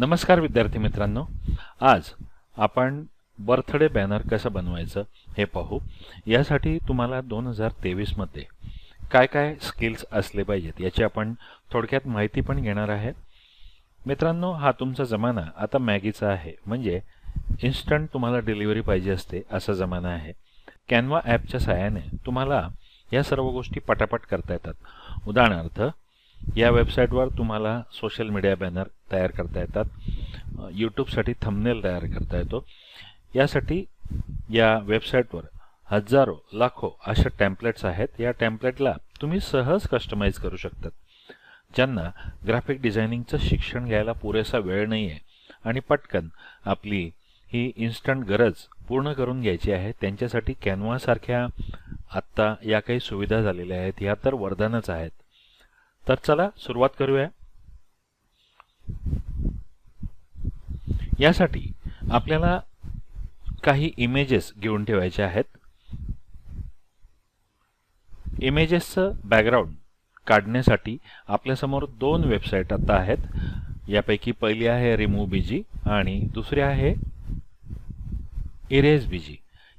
नमस्कार विद्यार्थी मित्रांनो. आज आपण बर्थडे बॅनर कसं बनवायचं हे पाहू. यासाठी तुम्हाला दोन हजार तेवीसमध्ये काय काय स्किल्स असले पाहिजेत याची आपण थोडक्यात माहिती पण घेणार आहे. मित्रांनो हा तुमचा जमाना आता मॅगीचा आहे. म्हणजे इन्स्टंट तुम्हाला डिलिव्हरी पाहिजे असते असा जमाना आहे. कॅनवा ॲपच्या सहाय्याने तुम्हाला या सर्व गोष्टी पटापट करता येतात. उदाहरणार्थ या वेबसाईटवर तुम्हाला सोशल मीडिया बॅनर तयार करता येतात. यूट्यूबसाठी थंबनेल तयार करता येतो. यासाठी या वेबसाईटवर हजारो लाखो अशा टॅम्पलेट्स आहेत. या टॅम्पलेटला तुम्ही सहज कस्टमाइज करू शकतात. ज्यांना ग्राफिक डिझायनिंगचं शिक्षण घ्यायला पुरेसा वेळ नाही आहे आणि पटकन आपली ही इन्स्टंट गरज पूर्ण करून घ्यायची आहे. त्यांच्यासाठी कॅनवासारख्या आत्ता या काही सुविधा झालेल्या आहेत. ह्या तर वरदानच आहेत. तर चला सुरुवात करूया. यासाठी आपल्याला काही इमेजेस घेऊन ठेवायचे आहेत. इमेजेसचं बॅकग्राऊंड काढण्यासाठी आपल्यासमोर दोन वेबसाईट आता आहेत. यापैकी पहिली आहे रिमूव्ह बीजी आणि दुसरी आहे इरेज बीजी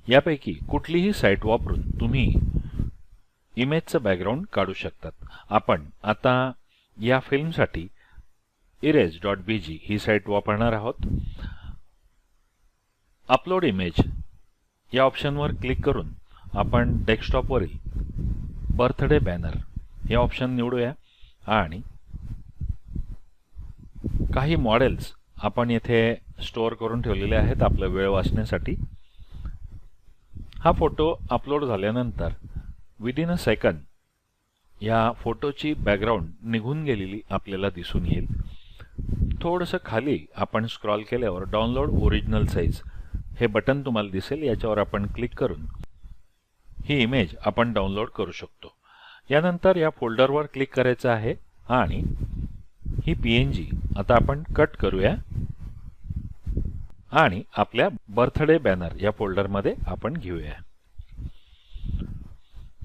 यापैकी कुठलीही साईट वापरून तुम्ही इमेजचं बॅकग्राऊंड काढू शकतात. आपण आता या फिल्मसाठी इरेज डॉट बी जी ही साईट वापरणार आहोत. अपलोड इमेज या ऑप्शनवर क्लिक करून आपण डेस्कटॉपवरील बर्थडे बॅनर हे ऑप्शन निवडूया आणि काही मॉडेल्स आपण येथे स्टोअर करून ठेवलेले आहेत आपला वेळ वाचण्यासाठी. हा फोटो अपलोड झाल्यानंतर विदिन अ सेकंद या फोटोची बॅकग्राऊंड निघून गेलेली आपल्याला दिसून येईल. थोडंसं खाली आपण स्क्रॉल केल्यावर डाउनलोड ओरिजिनल साईज हे बटन तुम्हाला दिसेल. याच्यावर आपण क्लिक करून ही इमेज आपण डाउनलोड करू शकतो. यानंतर या फोल्डरवर क्लिक करायचं आहे आणि ही पी एन जी आता आपण कट करूया. आणि आपल्या बर्थडे बॅनर या फोल्डरमध्ये आपण घेऊया.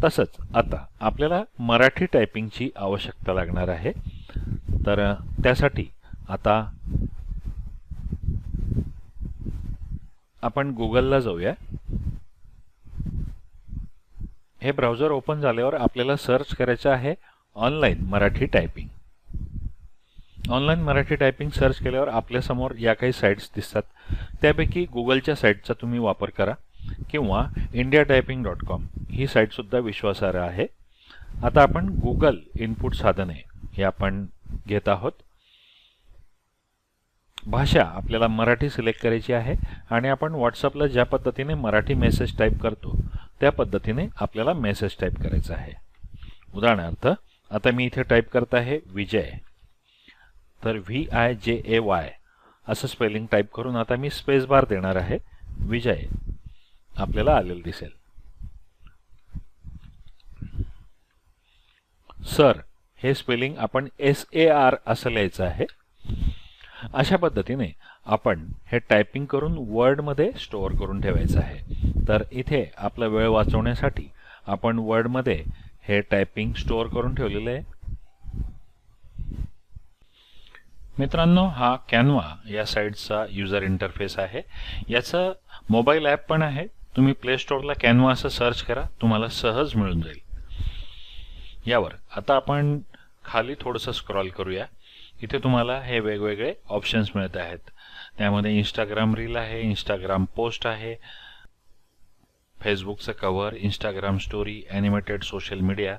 तसंच आता आपल्याला मराठी टायपिंगची आवश्यकता लागणार आहे. तर त्यासाठी आता आपण गुगलला जाऊया. हे ब्राउझर ओपन झाल्यावर आपल्याला सर्च करायचं आहे online Marathi typing. Online Marathi typing search केल्यावर आपल्यासमोर या काही साईट्स दिसतात. त्यापैकी गुगलच्या साईटचा तुम्ही वापर करा किंवा इंडिया टायपिंग डॉट कॉम. ही साईटसुद्धा विश्वासार्ह आहे. आता आपण गुगल इनपुट साधने हे आपण घेत आहोत. भाषा आपल्याला मराठी सिलेक्ट करायची आहे आणि आपण व्हॉट्सअपला ज्या पद्धतीने मराठी मेसेज टाईप करतो त्या पद्धतीने आपल्याला मेसेज टाईप करायचा आहे. उदाहरणार्थ आता मी इथे टाईप करत आहे विजय. तर V I J A Y असं स्पेलिंग टाईप करून आता मी स्पेस बार देणार आहे. विजय. आपल्याला आलेलं दिसेल. सर हे स्पेलिंग आपण एस ए आर असं लिहायचं आहे. अशा पद्धतीने आपण हे टायपिंग करून वर्डमध्ये स्टोअर करून ठेवायचं आहे. तर इथे आपला वेळ वाचवण्यासाठी आपण वर्डमध्ये हे टायपिंग स्टोअर करून ठेवलेलं आहे. मित्रांनो हा कॅनवा या साईटचा युजर इंटरफेस आहे. याचं मोबाईल ॲप पण आहे. तुम्ही प्ले स्टोअरला कॅनवा असं सर्च करा तुम्हाला सहज मिळून जाईल. यावर. आता आपण खाली थोडंसं स्क्रॉल करूया. इथे तुम्हाला हे वेगवेगळे ऑप्शन्स मिळत आहेत. त्यामध्ये इंस्टाग्राम रील आहे इंस्टाग्राम पोस्ट आहे फेसबुकचं cover Instagram story animated social media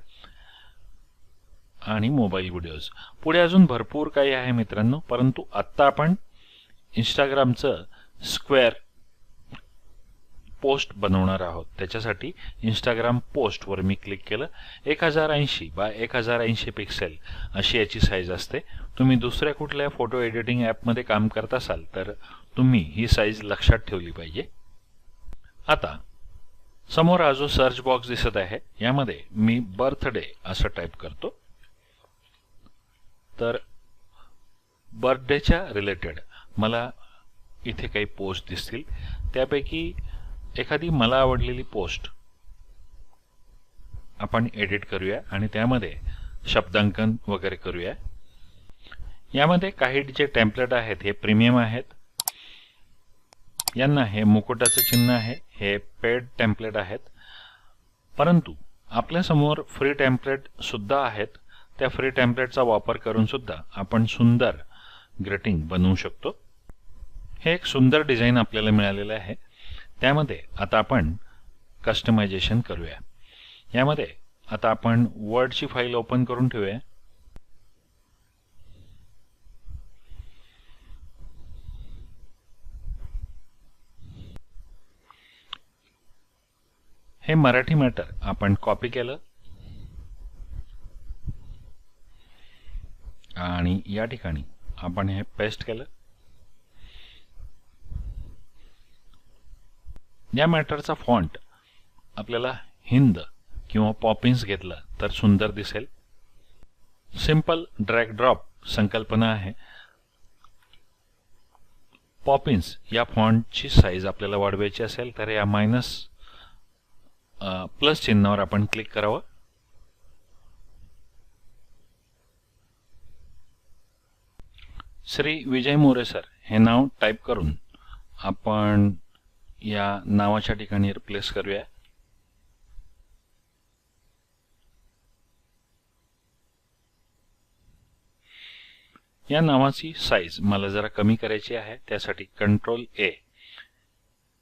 आणि मोबाईल व्हिडिओज पुढे अजून भरपूर काही आहे मित्रांनो परंतु आत्ता आपण इंस्टाग्रामचं स्क्वेअर पोस्ट बनवणार आहोत. त्याच्यासाठी इंस्टाग्राम पोस्टवर मी क्लिक केलं. एक हजार ऐंशी बा एक हजार ऐंशी पिक्सेल अशी याची साईज असते. तुम्ही दुसऱ्या कुठल्या फोटो एडिटिंग ॲपमध्ये काम करत असाल तर तुम्ही ही साईज लक्षात ठेवली पाहिजे. आता समोर हा जो सर्च बॉक्स दिसत आहे यामध्ये मी बर्थडे असं टाईप करतो. तर बर्थडेच्या रिलेटेड मला इथे काही पोस्ट दिसतील. त्यापैकी एखादी मला आवडलेली पोस्ट आपण एडिट करूया आणि त्यामध्ये शब्दांकन वगैरे करूया. यामध्ये काही जे टेम्पलेट आहेत हे प्रीमियम आहेत. यांना हे मुकुटाचं चिन्ह आहे हे पेड टेम्पलेट आहेत. परंतु आपल्यासमोर फ्री टेम्पलेट सुद्धा आहेत. त्या फ्री टेम्पलेटचा वापर करून सुद्धा आपण सुंदर ग्रेटिंग बनवू शकतो. हे एक सुंदर डिझाईन आपल्याला मिळालेलं आहे. त्यामध्ये आता आपण कस्टमायझेशन करूया. यामध्ये आता आपण वर्डची फाईल ओपन करून ठेवूया. हे मराठी मॅटर आपण कॉपी केलं. आणि या ठिकाणी आपण हे पेस्ट केलं. या मॅटरचा फॉन्ट आपल्याला हिंद किंवा पॉपिन्स घेतला तर सुंदर दिसेल. सिंपल ड्रॅग ड्रॉप संकल्पना आहे. पॉपिन्स या फॉन्टची साईज आपल्याला वाढवायची असेल तर या मायनस प्लस चिन्हावर आपण क्लिक करावं. श्री विजय मोरे सर हे नाव टाईप करून आपण या नावाच्या ठिकाणी रिप्लेस करूया. या नावाची साईज मला जरा कमी करायची आहे त्यासाठी कंट्रोल ए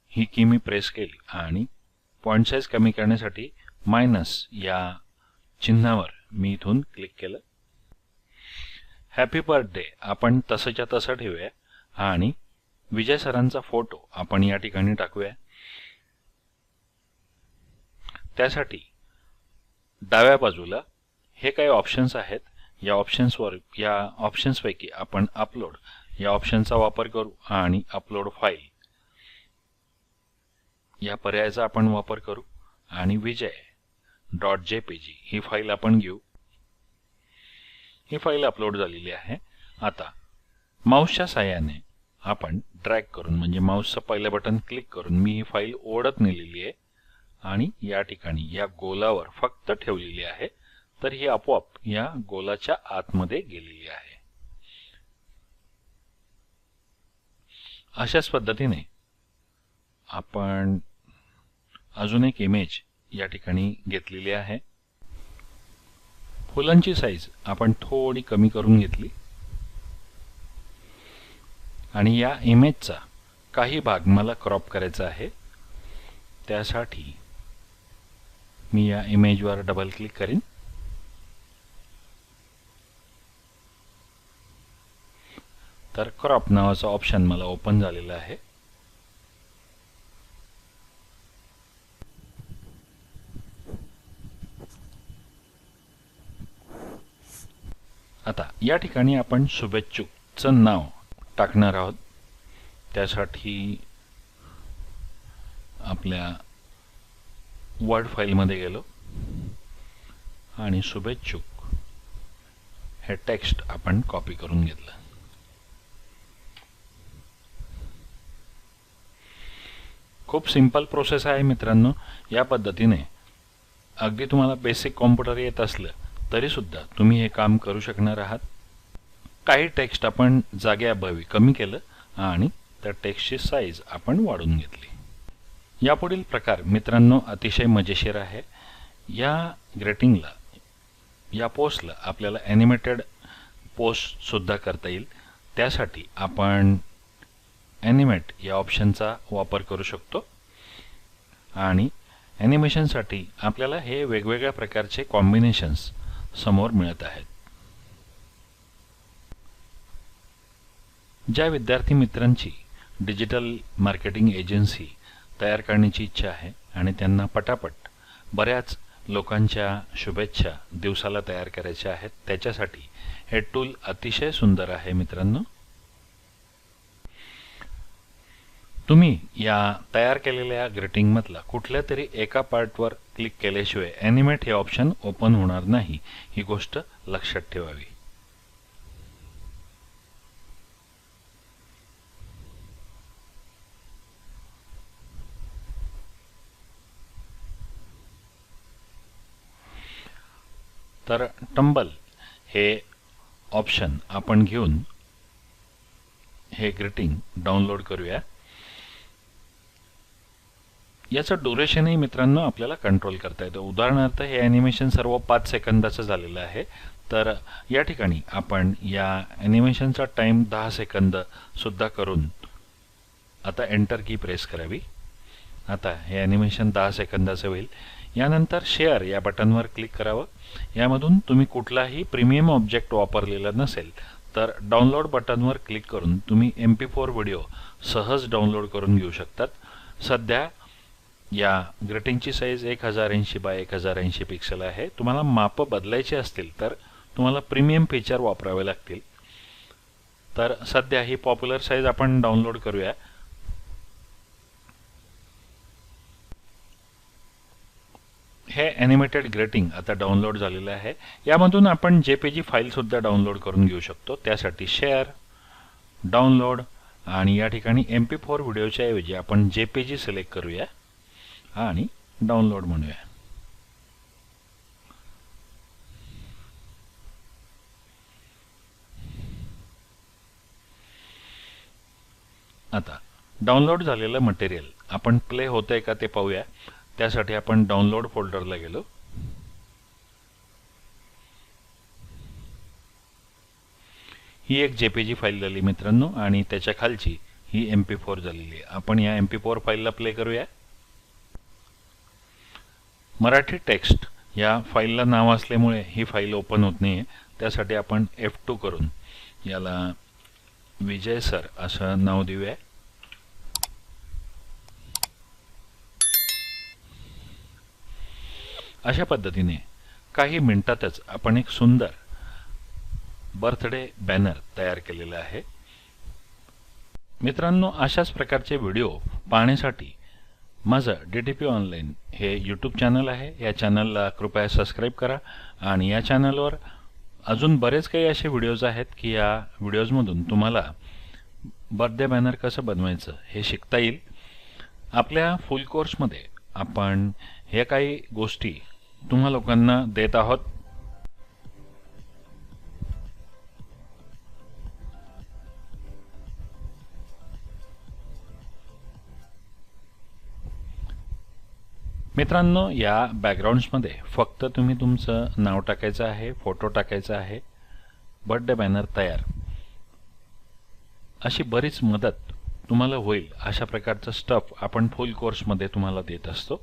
ही की मी प्रेस केली आणि पॉइंट साईज कमी करण्यासाठी मायनस या चिन्हावर मी इथून क्लिक केलं. हॅपी बर्थडे आपण तसंच्या तसं ठेवूया आणि विजय सरांचा फोटो आपण या ठिकाणी टाकूया. त्यासाठी डाव्या बाजूला हे काही ऑप्शन्स आहेत. या ऑप्शन्सवर या ऑप्शन्सपैकी आपण अपलोड या ऑप्शनचा वापर करू आणि अपलोड फाईल या पर्यायाचा आपण वापर करू आणि Vijay dot J P G ही फाईल आपण घेऊ. ही फाईल अपलोड झालेली आहे. आता माऊसच्या साह्याने आपण ड्रॅग करून म्हणजे माऊसचं पहिलं बटन क्लिक करून मी ही फाईल ओढत नेलेली आहे आणि या ठिकाणी या गोलावर फक्त ठेवलेली आहे तर ही आपोआप या गोलाच्या आतमध्ये गेलेली आहे. अशाच पद्धतीने आपण अजून एक इमेज या ठिकाणी घेतलेली आहे. फुलांची साईज आपण थोडी कमी करून घेतली. आणि या इमेजचा काही भाग मला क्रॉप करायचा आहे. त्यासाठी मी या इमेजवर डबल क्लिक करीन. तर क्रॉप नावाचं ऑप्शन मला ओपन झालेलं आहे. आता या ठिकाणी आपण शुभेच्छुकचं नाव टाकणार आहोत. त्यासाठी आपल्या वर्ड फाईलमध्ये गेलो. आणि शुभेच्छुक हे टेक्स्ट आपण कॉपी करून घेतलं. खूप सिंपल प्रोसेस आहे मित्रांनो. या पद्धतीने अगदी तुम्हाला बेसिक कॉम्प्युटर येत असलं तरीसुद्धा तुम्ही हे काम करू शकणार आहात. काही टेक्स्ट आपण जाग्याअभावी कमी केलं आणि त्या टेक्स्टची साईज आपण वाढून घेतली. यापुढील प्रकार मित्रांनो अतिशय मजेशीर आहे. या ग्रेटिंगला या पोस्टला आपल्याला ॲनिमेटेड पोस्टसुद्धा करता येईल. त्यासाठी आपण ॲनिमेट या ऑप्शनचा वापर करू शकतो. आणि ॲनिमेशनसाठी आपल्याला हे वेगवेगळ्या प्रकारचे कॉम्बिनेशन्स समोर मिळत आहेत. ज्या विद्यार्थी मित्रांची डिजिटल मार्केटिंग एजन्सी तयार करण्याची इच्छा आहे आणि त्यांना पटापट बऱ्याच लोकांच्या शुभेच्छा दिवसाला तयार करायच्या आहेत त्याच्यासाठी हे टूल अतिशय सुंदर आहे मित्रांनो. तुम्ही या तयार केलेल्या ग्रीटिंगमधला कुठल्या तरी एका पार्टवर क्लिक केल्याशिवाय ॲनिमेट हे ऑप्शन ओपन होणार नाही ही गोष्ट लक्षात ठेवावी. तर टंबल हे ऑप्शन आपण घेऊन हे ग्रीटिंग डाउनलोड करूया. याचं ड्युरेशनही मित्रांनो आपल्याला कंट्रोल करता येतं. उदाहरणार्थ हे ॲनिमेशन सर्व पाच सेकंदाचं झालेलं आहे. तर या ठिकाणी आपण या ॲनिमेशनचा टाईम दहा सेकंद सुद्धा करून आता एंटर की प्रेस करावी. आता हे ॲनिमेशन दहा सेकंदाचं होईल. यानंतर शेअर या बटनवर क्लिक करावं. यामधून तुम्ही कुठलाही प्रीमियम ऑब्जेक्ट वापरलेला नसेल तर डाउनलोड बटनवर क्लिक करून तुम्ही एम पी फोर व्हिडिओ सहज डाउनलोड करून घेऊ शकतात. सध्या या ग्रेटिंगची साईज एक हजार ऐंशी बाय एक हजार ऐंशी पिक्सल आहे. तुम्हाला मापं बदलायची असतील तर तुम्हाला प्रीमियम फीचर वापरावे लागतील. तर सध्या ही पॉप्युलर साईज आपण डाउनलोड करूया. हे ॲनिमेटेड ग्रेटिंग आता डाउनलोड झालेलं आहे. यामधून आपण जे पी जी फाईलसुद्धा डाउनलोड करून घेऊ शकतो. त्यासाठी शेअर डाउनलोड आणि या ठिकाणी एम पी फोर व्हिडिओच्या ऐवजी आपण जे पी जी सिलेक्ट करूया आणि डाउनलोड म्हणूया. आता डाउनलोड झालेलं मटेरियल आपण प्ले होतंय का ते पाहूया. त्यासाठी आपण डाउनलोड फोल्डरला गेलो. ही एक जेपीजी फाईल झाली मित्रांनो आणि त्याच्या खालची ही एम पी फोर झालेली आहे. आपण या एम पी फोर फाईलला प्ले करूया. मराठी टेक्स्ट या फाईलला नाव असल्यामुळे ही फाईल ओपन होत नाही त्यासाठी आपण एफ टू करून याला विजय सर असं नाव देऊया. अशा पद्धतीने काही मिनिटातच आपण एक सुंदर बर्थडे बॅनर तयार केलेला आहे. मित्रांनो अशाच प्रकारचे व्हिडिओ पाहण्यासाठी माझं डी टी पी ऑनलाईन हे यूट्यूब चॅनल आहे. या चॅनलला कृपया सबस्क्राईब करा आणि या चॅनलवर अजून बरेच काही असे व्हिडिओज आहेत की या व्हिडिओजमधून तुम्हाला बर्थडे बॅनर कसं बनवायचं हे शिकता येईल. आपल्या फुल कोर्समध्ये आपण ह्या काही गोष्टी तुम्हा लोकांना देत आहोत. मित्रांनो या बॅकग्राऊंड्समध्ये फक्त तुम्ही तुमचं नाव टाकायचं आहे फोटो टाकायचा आहे बर्थडे बॅनर तयार. अशी बरीच मदत तुम्हाला होईल अशा प्रकारचं स्टफ आपण फुल कोर्समध्ये तुम्हाला देत असतो.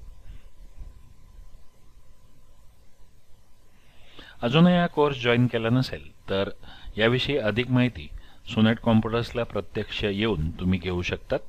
अजूनही हा कोर्स जॉईन केला नसेल तर याविषयी अधिक माहिती सोनेट कॉम्प्युटर्सला प्रत्यक्ष येऊन तुम्ही घेऊ शकतात.